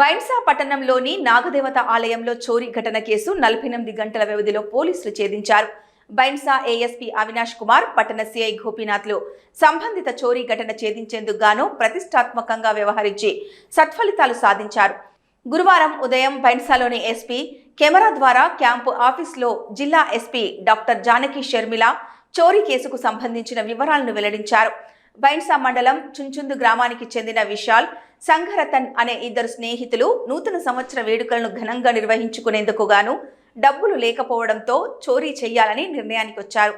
బైన్సా పట్టణంలోని నాగదేవత ఆలయంలో చోరీ ఘటన కేసు నలభై ఎనిమిది గంటల వ్యవధిలో పోలీసులు ఛేదించారు. బైన్సా ఏఎస్పీ అవినాష్ కుమార్ పట్టణ సిఐ గోపీనాథ్లు సంబంధిత చోరీ ఘటన ఛేదించేందుకు గాను ప్రతిష్టాత్మకంగా వ్యవహరించి సత్ఫలితాలు సాధించారు. గురువారం ఉదయం బైన్సాలోని ఎస్పీ కెమెరా ద్వారా క్యాంపు ఆఫీస్లో జిల్లా ఎస్పీ డాక్టర్ జానకి షర్మిల చోరీ కేసుకు సంబంధించిన వివరాలను వెల్లడించారు. బైన్సా మండలం చుంచుందు గ్రామానికి చెందిన విశాల్ సంఘరతన్ అనే ఇద్దరు స్నేహితులు నూతన సంవత్సర వేడుకలను ఘనంగా నిర్వహించుకునేందుకు గాను డబ్బులు లేకపోవడంతో చోరీ చేయాలని నిర్ణయానికి వచ్చారు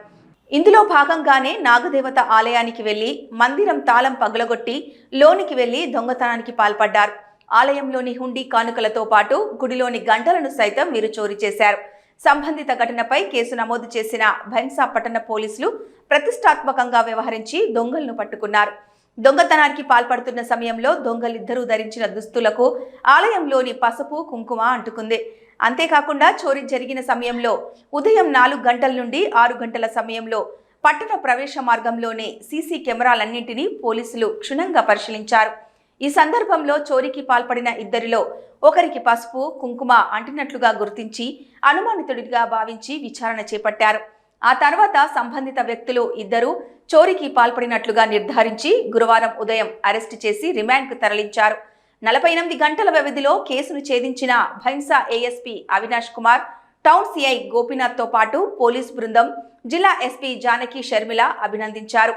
ఇందులో భాగంగానే నాగదేవత ఆలయానికి వెళ్ళి మందిరం తాళం పగులగొట్టి లోనికి వెళ్ళి దొంగతనానికి పాల్పడ్డారు. ఆలయంలోని హుండీ కానుకలతో పాటు గుడిలోని గంటలను సైతం వీరు చోరీ చేశారు. సంబంధిత ఘటనపై కేసు నమోదు చేసిన భైన్సా పట్టణ పోలీసులు ప్రతిష్టాత్మకంగా వ్యవహరించి దొంగలను పట్టుకున్నారు. దొంగతనానికి పాల్పడుతున్న సమయంలో దొంగలిద్దరూ ధరించిన దుస్తులకు ఆలయంలోని పసుపు కుంకుమ అంటుకుంది. అంతేకాకుండా చోరీ జరిగిన సమయంలో ఉదయం నాలుగు గంటల నుండి ఆరు గంటల సమయంలో పట్టణ ప్రవేశ మార్గంలోనే సీసీ కెమెరాలన్నింటినీ పోలీసులు క్షుణ్ణంగా పరిశీలించారు. ఈ సందర్భంలో చోరీకి పాల్పడిన ఇద్దరిలో ఒకరికి పసుపు కుంకుమ అంటినట్లుగా గుర్తించి అనుమానితుడిగా భావించి విచారణ చేపట్టారు. ఆ తర్వాత సంబంధిత వ్యక్తులు ఇద్దరు చోరీకి పాల్పడినట్లుగా నిర్ధారించి గురువారం ఉదయం అరెస్టు చేసి రిమాండ్కు తరలించారు. నలభై ఎనిమిది గంటల వ్యవధిలో కేసును ఛేదించిన Bhainsa ASP Avinash Kumar town CI గోపీనాథ్తో పాటు పోలీస్ బృందం జిల్లా ఎస్పీ జానకి షర్మిల అభినందించారు.